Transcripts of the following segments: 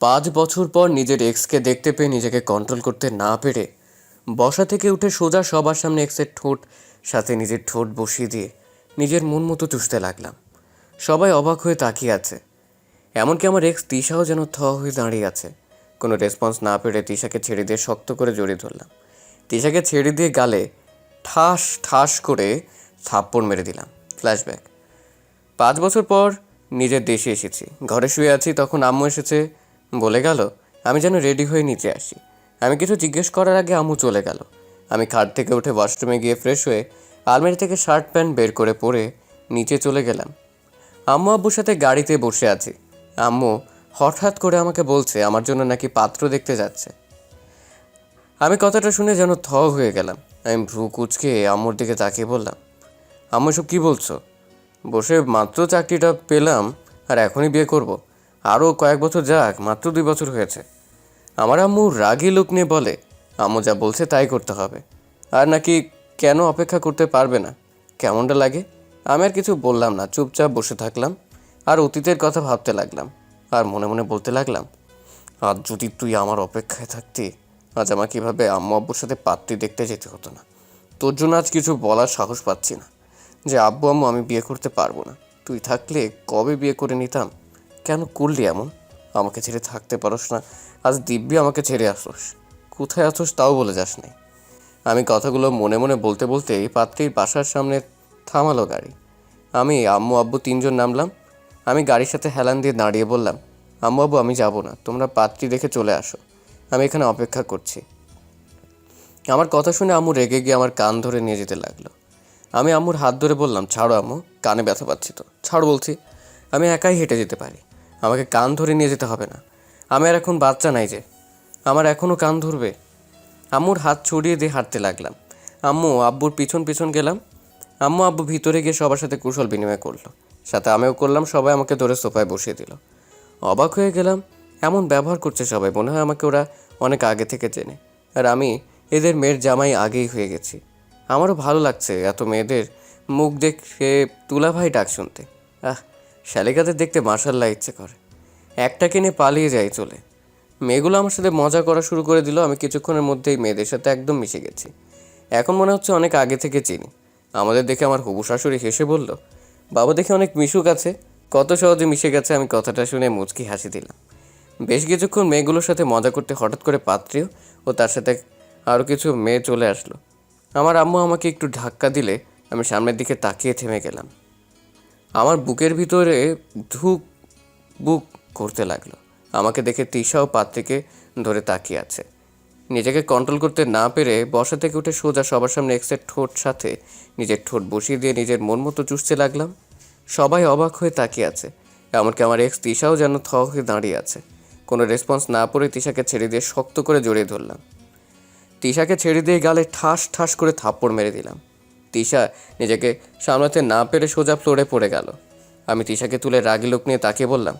পাঁচ বছর পর নিজের এক্সকে দেখতে পেয়ে নিজেকে কন্ট্রোল করতে না পেরে বসা থেকে উঠে সোজা সবার সামনে এক্সের ঠোঁট, সাথে নিজের ঠোঁট বসিয়ে দিয়ে নিজের মন মতো চুষতে লাগলাম। সবাই অবাক হয়ে তাকিয়ে আছে। এমনকি আমার এক্স তিশাও যেন থ হয়ে দাঁড়িয়ে আছে। কোনো রেসপন্স না পেরে তিশাকে ছেড়ে দিয়ে শক্ত করে জড়িয়ে ধরলাম। তিশাকে ছেড়ে দিয়ে গালে ঠাস ঠাস করে থাপ্পড় মেরে দিলাম। ফ্ল্যাশব্যাক পাঁচ বছর পর নিজের দেশে এসেছি। ঘরে শুয়ে আছি, তখন আম্মু এসেছে বলে গেল, আমি যেন রেডি হয়ে নিচে আসি। আমি কিছু জিজ্ঞেস করার আগে আম্মু চলে গেল। আমি খাট থেকে উঠে ওয়াশরুমে গিয়ে ফ্রেশ হয়ে আলমারি থেকে শার্ট, প্যান্ট বের করে পরে নিচে চলে গেলাম। আম্মু আব্বুর সাথে গাড়িতে বসে আছি। আম্মু হঠাৎ করে আমাকে বলছে, আমার জন্য নাকি পাত্র দেখতে যাচ্ছে। আমি কথাটা শুনে যেন থ হয়ে গেলাম। আমি ভ্রু কুচকে আম্মুর দিকে তাকিয়ে বললাম, আম্মু, এসব কী বলছো? বসে মাত্র চাকরিটা পেলাম আর এখনই বিয়ে করব। আরও কয়েক বছর যাক, মাত্র দুই বছর হয়েছে। আমার আম্মু রাগী লোক নিয়ে বলে, আম্মু যা বলছে তাই করতে হবে। আর নাকি কেন অপেক্ষা করতে পারবে না? কেমনটা লাগে? আমি আর কিছু বললাম না, চুপচাপ বসে থাকলাম আর অতীতের কথা ভাবতে লাগলাম আর মনে মনে বলতে লাগলাম আর যদি তুই আমার অপেক্ষায় থাকতি, আজ আমাকে এভাবে আম্মু আব্বুর সাথে পাত্রী দেখতে যেতে হতো না। তোর জন্য আজ কিছু বলার সাহস পাচ্ছি না যে আব্বু আম্মু আমি বিয়ে করতে পারব না। তুই থাকলে কবে বিয়ে করে নিতাম? কেন করলি এমন? আমাকে ছেড়ে থাকতে পারোস না। আজ দিব্যি আমাকে ছেড়ে আসোস। কোথায় আসোস তাও বলে যাস নাই। আমি কথাগুলো মনে মনে বলতে বলতেই পাত্রীর বাসার সামনে থামালো গাড়ি। আমি আম্মু আব্বু তিনজন নামলাম। আমি গাড়ির সাথে হেলান দিয়ে দাঁড়িয়ে বললাম, আম্মু আব্বু, আমি যাব না। তোমরা পাত্রী দেখে চলে আসো। আমি এখানে অপেক্ষা করছি। আমার কথা শুনে আম্মু রেগে গিয়ে আমার কান ধরে নিয়ে যেতে লাগল। আমি আম্মুর হাত ধরে বললাম, ছাড়ো আম্মু, কানে ব্যথা পাচ্ছি তো। ছাড়ো বলছি, আমি একাই হেঁটে যেতে পারি। আমাকে কান ধরে নিয়ে যেতে হবে না। আমি আর এখন বাচ্চা নাই যে। আমার এখনও কান ধরবে। আম্মুর হাত ছড়িয়ে দিয়ে হাঁটতে লাগলাম। আম্মু, আব্বুর পিছন পিছন গেলাম। আম্মু, আব্বু ভিতরে গিয়ে সবার সাথে কুশল বিনিময় করল। সাথে আমিও করলাম, সবাই আমাকে ধরে সোফায় বসিয়ে দিল। অবাক হয়ে গেলাম, এমন ব্যবহার করছে সবাই, মনে হয় আমাকে ওরা অনেক আগে থেকে চেনে। আর আমি এদের মেয়ের জামাই আগেই হয়ে গেছি। আমারও ভালো লাগছে, এত মেয়েদের মুখ দেখে তুলা ভাই ডাক শুনতে। আহ শালিকাদের দেখতে মার্শাল্লাহ ইচ্ছে করে। একটাকে নিয়ে পালিয়ে যাই চলে। মেয়েগুলো আমার সাথে মজা করা শুরু করে দিল, আমি কিছুক্ষণের মধ্যেই মেয়েদের সাথে একদম মিশে গেছি। এখন মনে হচ্ছে অনেক আগে থেকে চিনি। আমাদের দেখে আমার হবু শাশুড়ি হেসে বলল, বাবা দেখে অনেক মিশুক আছে, কত সহজে মিশে গেছে। আমি কথাটা শুনে মুচকি হাসি দিলাম। বেশ কিছুক্ষণ মেয়েগুলোর সাথে মজা করতে হঠাৎ করে পাত্রীয় ও তার সাথে আরও কিছু মেয়ে চলে আসলো। আমার আম্মু আমাকে একটু ধাক্কা দিলে আমি সামনের দিকে তাকিয়ে থেমে গেলাম। আমার বুকের ভিতরে ধুক বুক করতে লাগল। আমাকে দেখে তৃষা ও পাত্রীকে ধরে তাকিয়ে আছে। নিজেকে কন্ট্রোল করতে না পেরে বসা থেকে উঠে সোজা সবার সামনে এক্সের ঠোঁট সাথে নিজের ঠোঁট বসিয়ে দিয়ে নিজের মন মতো চুষতে লাগলাম। সবাই অবাক হয়ে তাকিয়ে আছে, এমনকি আমার এক্স তৃষাও যেন থ হয়ে দাঁড়িয়ে আছে। কোনো রেসপন্স না পড়ে তৃষাকে ছেড়ে দিয়ে শক্ত করে জড়িয়ে ধরলাম। তিশাকে ছেড়ে দিয়ে গালে ঠাস ঠাস করে থাপ্পড় মেরে দিলাম। তিশা নিজেকে সামলাতে না পেরে সোজা ফ্লোরে পড়ে গেল। আমি তিশাকে তুলে রাগি লোক নিয়ে তাকিয়ে বললাম,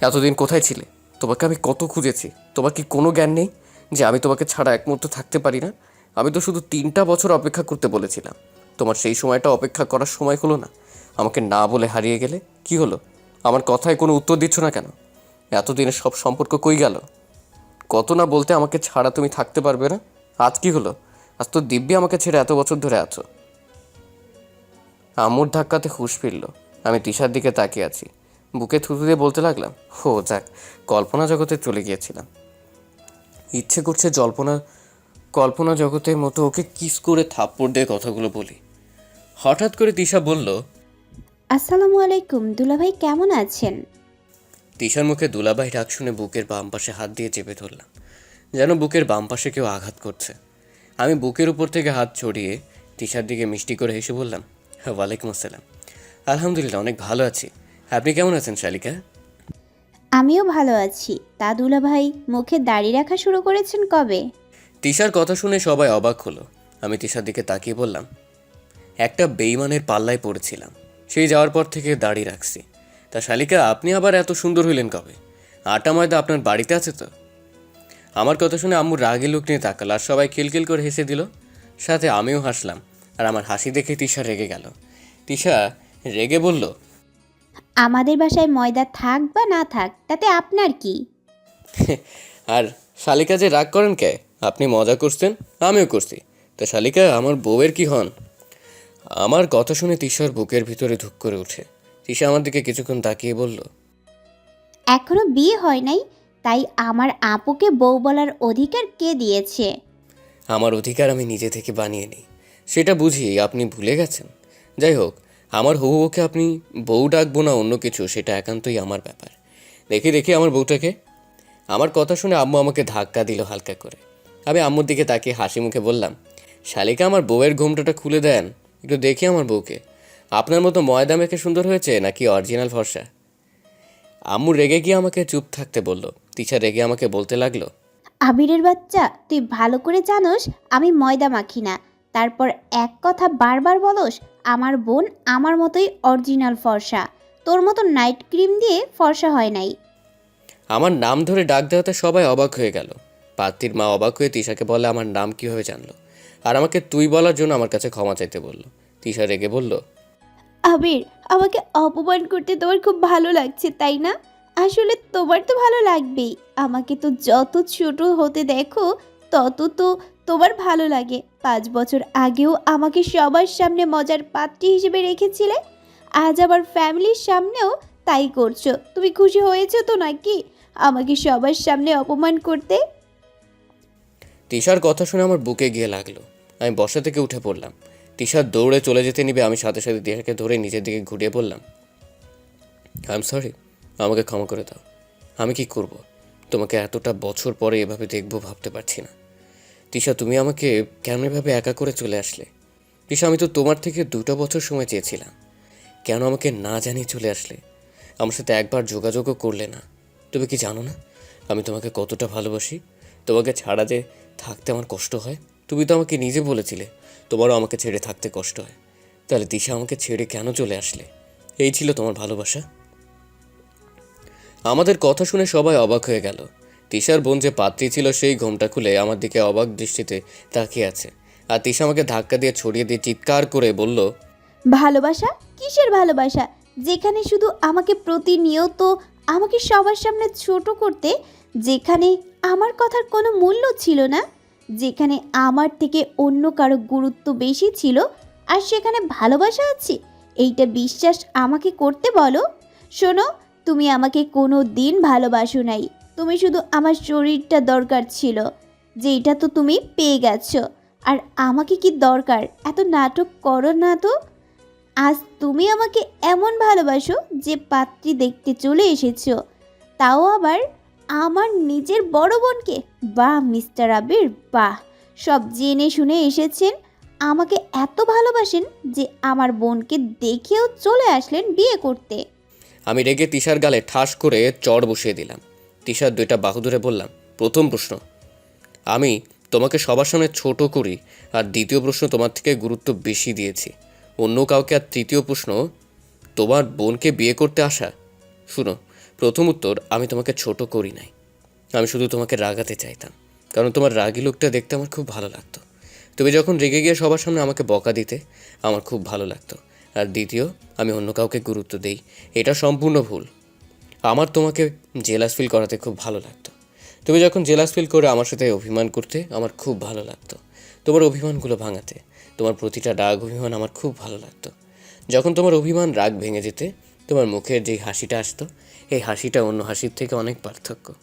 এতদিন কোথায় ছিলে? তোমাকে আমি কত খুঁজেছি? তোমার কি কোনো জ্ঞান নেই যে আমি তোমাকে ছাড়া এক মুহূর্ত থাকতে পারি না? আমি তো শুধু তিনটা বছর অপেক্ষা করতে বলেছিলাম। তোমার সেই সময়টা অপেক্ষা করার সময় হলো না। আমাকে না বলে হারিয়ে গেলে কি হলো? আমার কথায় কোনো উত্তর দিচ্ছ না কেন? এতদিনের সব সম্পর্ক কই গেল? কত না বলতে আমাকে ছাড়া তুমি থাকতে পারবে না? আজ কি হলো? আজ তো দিব্যি আমাকে ছেড়ে এত বছর ধরে আছো। আমুর ধাক্কাতে হুশ ফিরল। আমি তিশার দিকে তাকিয়ে আছি। বুকে থুতু দিয়ে বলতে লাগলাম হো যাক কল্পনা জগতে চলে গিয়েছিলাম। ইচ্ছে করছে জল্পনা কল্পনা জগতের মতো ওকে কিস করে থাপ্পড় দিয়ে কথাগুলো বলি। হঠাৎ করে তিশা বলল আসসালামু আলাইকুম দুলাভাই কেমন আছেন? তিশার মুখে দুলাভাই ডাক শুনে বুকের বাম পাশে হাত দিয়ে চেপে ধরলাম। যেন বুকের বাম পাশে কেউ আঘাত করছে। আমি বুকের উপর থেকে হাত ছড়িয়ে তিশার দিকে মিষ্টি করে হেসে বললাম হ্যাঁ ওয়ালাইকুম আসসালাম। আলহামদুলিল্লাহ অনেক ভালো আছি। আপনি কেমন আছেন শালিকা? আমিও ভালো আছি। তা দুলাভাই মুখে দাড়ি রাখা শুরু করেছেন কবে? তিশার কথা শুনে সবাই অবাক হলো। আমি তিশার দিকে তাকিয়ে বললাম একটা বেইমানের পাল্লায় পড়েছিলাম। সেই যাওয়ার পর থেকে দাড়ি রাখছি। তা শালিকা আপনি আবার এত সুন্দর হইলেন কবে? আটা ময়দা আপনার বাড়িতে আছে তো? আমার কথা শুনে আম্মু রাগি লোক নিয়ে তাকাল আর সবাই খিলখিল করে হেসে দিল। সাথে আমিও হাসলাম আর আমার হাসি দেখে তিশা রেগে গেল। তিশা রেগে বলল আমাদের বাসায় ময়দা থাক বা না থাক তাতে আপনার কি? আর শালিকা যে রাগ করেন কে? আপনি মজা করছেন আমিও করছি। তো শালিকা আমার বউয়ের কি হন? আমার কথা শুনে তিশার বুকের ভিতরে ধুক করে ওঠে তিশা আমার দিকে কিছুক্ষণ তাকিয়ে বলল এখনও বিয়ে হয় নাই তাই আমার আপুকে বউ বলার অধিকার কে দিয়েছে? আমার অধিকার আমি নিজে থেকে বানিয়ে নিই। সেটা বুঝি আপনি ভুলে গেছেন। যাই হোক, আমার হবু বউকে আপনি বউ ডাকবো না অন্য কিছু, সেটা একান্তই আমার ব্যাপার। দেখি দেখি আমার বউটাকে। আমার কথা শুনে আম্মু আমাকে ধাক্কা দিল হালকা করে। আমি আম্মুর দিকে তাকিয়ে হাসি মুখে বললাম, শালিকা, আমার বউয়ের ঘোমটাটা খুলে দেন। একটু দেখি আমার বউকে। আপনার মতো ময়দা মেখে সুন্দর হয়েছে নাকি অরিজিনাল ফর্সা? আম্মু রেগে গিয়ে আমাকে চুপ থাকতে বলল তিশা রেগে আমাকে বলতে লাগল আবিরের বাচ্চা তুই ভালো করে জানোস আমি ময়দা মাখি না। তারপর এক কথা বারবার বলস আমার বোন আমার মতোই অরিজিনাল ফর্সা। তোর মতো নাইট ক্রিম দিয়ে ফর্সা হয় নাই। আমার নাম ধরে ডাক দেওয়াতে সবাই অবাক হয়ে গেল। পাত্রীর মা অবাক হয়ে তিশাকে বলে আমার নাম কীভাবে জানলো? আর আমাকে তুই বলার জন্য আমার কাছে ক্ষমা চাইতে বলল। তিশা রেগে বলল আবির আমাকে অপমান করতে তোমার খুব ভালো লাগছে তাই না? আসলে তোমার তো ভালো লাগবেই। আমাকে তো যত ছোট হতে দেখো, তত তো তোমার ভালো লাগে। পাঁচ বছর আগেও আমাকে সবার সামনে মজার পাত্রী হিসেবে রেখেছিলে। আজ আবার ফ্যামিলির সামনেও তাই করছ। তুমি খুশি হয়েছো তো নাকি? আমাকে সবার সামনে অপমান করতে? তিশার কথা শুনে আমার বুকে গিয়ে লাগল। আমি বসা থেকে উঠে পড়লাম। তিশার দৌড়ে চলে যেতে নিবে, আমি সাথে সাথে তিশাকে ধরে নিজের দিকে ঘুরিয়ে বললাম আই এম সরি আমাকে ক্ষমা করে দাও। আমি কি করব? তোমাকে এতটা বছর পরে এভাবে দেখব ভাবতে পারছি না। তিশা, তুমি আমাকে কেন এভাবে একা করে চলে আসলে? তিশা, আমি তো তোমার থেকে দুটো বছর সময় চেয়েছিলাম। কেন আমাকে না জানিয়ে চলে আসলে? আমার সাথে একবার যোগাযোগও করলে না। তুমি কি জানো না? আমি তোমাকে কতটা ভালোবাসি। তোমাকে ছাড়া যে থাকতে আমার কষ্ট হয়, তুমি তো আমাকে নিজে বলেছিলে, তোমারও আমাকে ছেড়ে থাকতে কষ্ট হয়। তাহলে দিশা আমাকে ছেড়ে কেন চলে আসলে? এই ছিল তোমার ভালোবাসা। আমাদের কথা শুনে সবাই অবাক হয়ে গেল। তিশার বোন যে পাত্রী ছিল সেই ঘোমটা খুলে আমার দিকে অবাক দৃষ্টিতে তাকিয়ে আছে। আর তিশা আমাকে ধাক্কা দিয়ে ছড়িয়ে দিয়ে চিৎকার করে বলল, ভালোবাসা? কিসের ভালোবাসা? যেখানে শুধু আমাকে প্রতিনিয়ত আমাকে সবার সামনে ছোট করতে, যেখানে আমার কথার কোনো মূল্য ছিল না, যেখানে আমার থেকে অন্য কারও গুরুত্ব বেশি ছিল, আর সেখানে ভালোবাসা আছে? এইটা বিশ্বাস আমাকে করতে বলো। শোনো তুমি আমাকে কোনো দিন ভালোবাসো নাই। তুমি শুধু আমার শরীরটা দরকার ছিল যে এটা তো তুমি পেয়ে গেছো। আর আমাকে কি দরকার? এত নাটক করো না তো। আজ তুমি আমাকে এমন ভালোবাসো যে পাত্রী দেখতে চলে এসেছ। তাও আবার আমার নিজের বড় বোনকে? বাহ, মিস্টার আবির, বাহ। সব জেনে শুনে এসেছেন। আমাকে এত ভালোবাসেন যে আমার বোনকে দেখেও চলে আসলেন বিয়ে করতে। আমি রেগে তিশার গালে ঠাস করে চড় বসিয়ে দিলাম। তিশার দুইটা বাহু ধরে বললাম, প্রথম প্রশ্ন, আমি তোমাকে সবার সামনে ছোট করি আর দ্বিতীয় প্রশ্ন তোমার থেকে গুরুত্ব বেশি দিয়েছি। অন্য কাউকে আর তৃতীয় প্রশ্ন, তোমার বোনকে বিয়ে করতে আসা? শুনো, প্রথম উত্তর, আমি তোমাকে ছোট করি নাই। আমি শুধু তোমাকে রাগাতে চাইতাম, কারণ তোমার রাগী লোকটা দেখতে আমার খুব ভালো লাগতো। তুমি যখন রেগে গিয়ে সবার সামনে আমাকে বকা দিতে, আমার খুব ভালো লাগতো। আর দ্বিতীয়, আমি অন্য কাউকে গুরুত্ব দেই। এটা সম্পূর্ণ ভুল। আমার তোমাকে জেলাস ফিল করাতে খুব ভালো লাগতো। তুমি যখন জেলাস ফিল করে আমার সাথে অভিমান করতে, আমার খুব ভালো লাগতো। তোমার অভিমানগুলো ভাঙাতে, তোমার প্রতিটা রাগ অভিমান আমার খুব ভালো লাগতো। যখন তোমার অভিমান রাগ ভেঙে যেতে, তোমার মুখের যেই হাসিটা আসতো, এই হাসিটা অন্য হাসির থেকে অনেক পার্থক্য।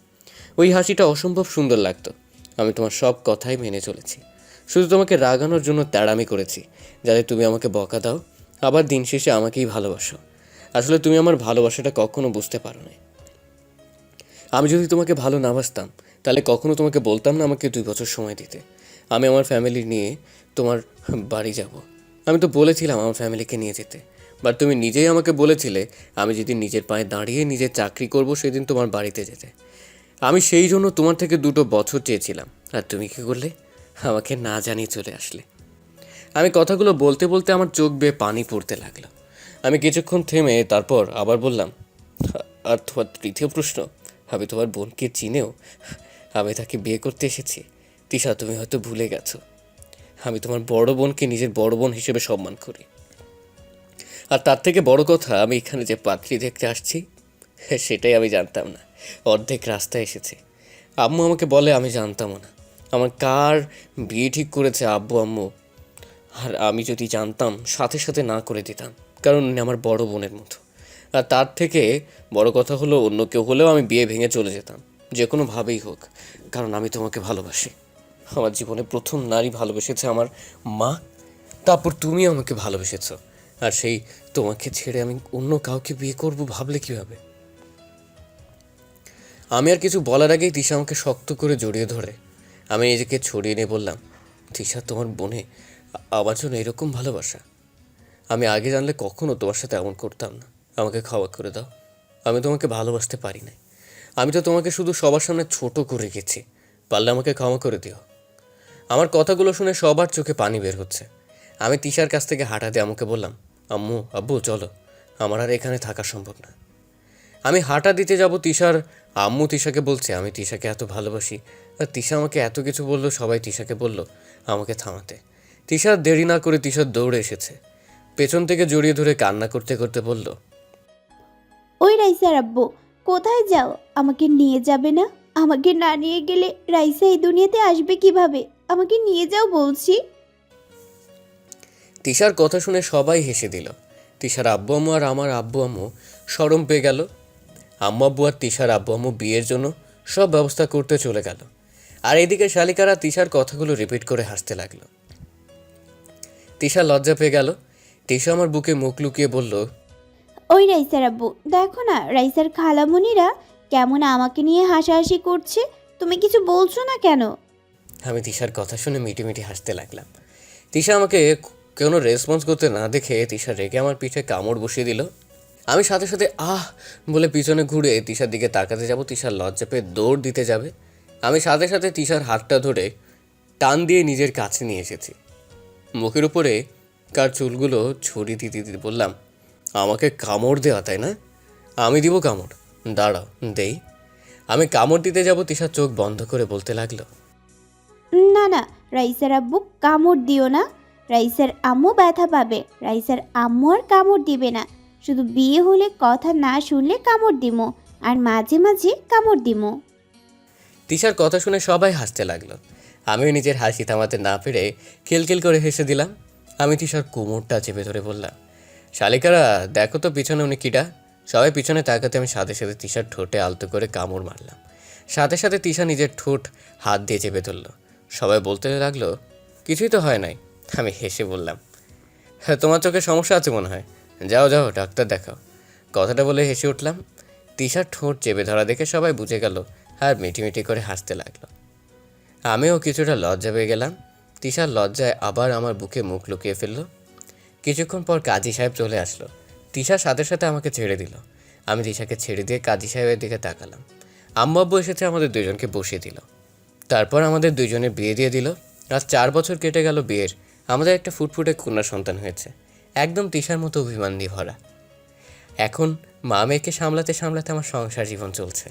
ওই হাসিটা অসম্ভব সুন্দর লাগতো। আমি তোমার সব কথাই মেনে চলেছি। শুধু তোমাকে রাগানোর জন্য তেড়ামি করেছি। যাতে তুমি আমাকে বকা দাও আবার দিন শেষে আমাকেই ভালোবাসো। আসলে তুমি আমার ভালোবাসাটা কখনো বুঝতে পারো না আমি যদি তোমাকে ভালো না বাসতাম, তাহলে কখনো তোমাকে বলতাম না আমাকে দুই বছর সময় দিতে। আমি আমার ফ্যামিলি নিয়ে তোমার বাড়ি যাব। আমি তো বলেছিলাম আমার ফ্যামিলিকে নিয়ে যেতে। বাট তুমি নিজেই আমাকে বলেছিলে, আমি যদি নিজের পায়ে দাঁড়িয়ে নিজের চাকরি করব, সেদিন তোমার বাড়িতে যেতে। আমি সেই জন্য তোমার থেকে দুটো বছর চেয়েছিলাম। আর তুমি কী করলে? আমাকে না জানিয়ে চলে আসলে। আমি কথাগুলো বলতে বলতে আমার চোখ বেয়ে পানি পড়তে লাগল। আমি কিছুক্ষণ থেমে তারপর আবার বললাম, আর তোমার তৃতীয় প্রশ্ন, আমি তোমার বোনকে চিনেও আমি তাকে বিয়ে করতে এসেছি। তিশা, তুমি হয়তো ভুলে গেছো। আমি তোমার বড় বোনকে নিজের বড় বোন হিসেবে সম্মান করি। আর তার থেকে বড় কথা, আমি এখানে যে পাত্রী দেখতে আসছি, সেটাই আমি জানতাম না। অর্ধেক রাস্তায় এসেছে। আম্মু আমাকে বলে, আমি জানতামও না। আমার কার বিয়ে ঠিক করেছে আব্বু, আম্মু? আর আমি যদি জানতাম, সাথে সাথে না করে দিতাম, কারণ উনি আমার বড় বোনের মতো। আর তার থেকে বড় কথা হলো, অন্য কেউ হলেও আমি বিয়ে ভেঙে চলে যেতাম, যে কোনোভাবেই হোক, কারণ আমি তোমাকে ভালোবাসি। আমার জীবনে প্রথম নারী ভালোবেসেছে আমার মা, তারপর তুমি আমাকে ভালোবেসেছো, আর সেই তোমাকে ছেড়ে আমি অন্য কাউকে বিয়ে করব ভাবলে কীভাবে? আমি আর কিছু বলার আগেই তিশা আমাকে শক্ত করে জড়িয়ে ধরে। আমি নিজেকে ছড়িয়ে নিয়ে বললাম, তিশা, তোমার বোনে আমার জন্য এরকম ভালোবাসা। আমি আগে জানলে কখনো তোমার সাথে এমন করতাম না। আমাকে ক্ষমা করে দাও। আমি তোমাকে ভালোবাসতে পারি না আমি তো তোমাকে শুধু সবার সামনে ছোট করে গেছি পারলে আমাকে ক্ষমা করে দিও। আমার কথাগুলো শুনে সবার চোখে পানি বের হচ্ছে। আমি তিশার কাছ থেকে হাঁটাতে আমাকে বললাম, আম্মু, আব্বু, চলো। আমার আর এখানে থাকা সম্ভব না। আমি হাঁটা দিতে যাব তিশার, আম্মু তিশাকে বলছে, আমি তিশাকে এত ভালোবাসি। আর তিশা আমাকে এত কিছু বলল, সবাই তিশাকে বলল, আমাকে থামাতে। তিশা দেরি না করে তিশা দৌড়ে এসেছে। পেছন থেকে জড়িয়ে ধরে কান্না করতে করতে বলল ওই রাইসার আব্বু কোথায় যাও? আমাকে নিয়ে যাবে না? আমাকে না নিয়ে গেলে রাইসা এই দুনিয়াতে আসবে কীভাবে? আমাকে নিয়ে যাও বলছি। তিশার কথা শুনে সবাই হেসে দিল। তিশার আব্বু আম্মু আর আমার আব্বু আম্মু সরম পেয়ে গেল। আম্মু আব্বু আর তিশার আব্বু আম্মু বিয়ের জন্য সব ব্যবস্থা করতে চলে গেল। আর এদিকে শালিকারা তিশার কথাগুলো রিপিট করে হাসতে লাগল। তিশা লজ্জা পেয়ে গেল। তিশা আমার বুকে মুখ লুকিয়ে বলল ওই রাইসার আব্বু দেখো না রাইসার খালামণিরা কেমন আমাকে নিয়ে হাসাহাসি করছে তুমি কিছু বলছো না কেন? আমি তিশার কথা শুনে মিটি মিটি হাসতে লাগলাম। তিশা আমাকে কোনো রেসপন্স করতে না দেখে তিশা রেগে আমার পিঠে কামড় বসিয়ে দিল। আমি সাথে সাথে আহ! বলে পিছনে ঘুরে তিশার দিকে তাকাতে যাব তিশার লজ্জা পেয়ে দৌড় দিতে যাবে। আমি সাথে সাথে তিশার হাতটা ধরে টান দিয়ে নিজের কাছে নিয়ে এসেছি। মুখের উপরে কার চুলগুলো ছড়িয়ে দিতে দিতে বললাম আমাকে কামড় দেওয়া তাই না? আমি দিব কামড়। দাঁড়াও দেই। আমি কামড় দিতে যাব তিশার চোখ বন্ধ করে বলতে লাগল। না না রাইসার আব্বু কামড় দিও না। রাইসার আম্মু ব্যথা পাবে। রাইসার আম্মু আর কামড় দিবে না। শুধু বিয়ে হলে কথা না শুনলে কামড় দিমো আর মাঝে মাঝে কামড় দিমো। তিশার কথা শুনে সবাই হাসতে লাগল। আমিও নিজের হাসি থামাতে না পেরে খিলখিল করে হেসে দিলাম। আমি তিশার কোমরটা চেপে ধরে বললাম, শালিকারা, দেখো তো পিছনে উনি কিটা সবাই পিছনে তাকাতে আমি সাথে সাথে তিশার ঠোঁটে আলতো করে কামড় মারলাম। সাথে সাথে তিশা নিজের ঠোঁট হাত দিয়ে চেপে ধরলো। সবাই বলতে লাগল, কিছুই তো হয় নাই। আমি হেসে বললাম হ্যাঁ তোমার চোখে সমস্যা আছে মনে হয়। যাও যাও, ডাক্তার দেখাও। কথাটা বলে হেসে উঠলাম। তিশার ঠোঁট চেপে ধরা দেখে সবাই বুঝে গেল আর মিটিমিটি করে হাসতে লাগল। আমিও কিছুটা লজ্জা পেয়ে গেলাম। তিশার লজ্জায় আবার আমার বুকে মুখ লুকিয়ে ফেলল। কিছুক্ষণ পর কাজী সাহেব চলে আসলো। তিশার সাথে সাথে আমাকে ছেড়ে দিল। আমি তিশাকে ছেড়ে দিয়ে কাজী সাহেবের দিকে তাকালাম। আম্মু আব্বু এসেছে আমাদের দুজনকে বসিয়ে দিল। তারপর আমাদের দুজনের বিয়ে দিয়ে দিল। আজ চার বছর কেটে গেল বিয়ের। আমাদের একটা ফুটফুটে কন্যা সন্তান হয়েছে। একদম তিশার মতো অভিমান দিয়ে ভরা। এখন মা মেয়েকে সামলাতে সামলাতে আমার সংসার জীবন চলছে।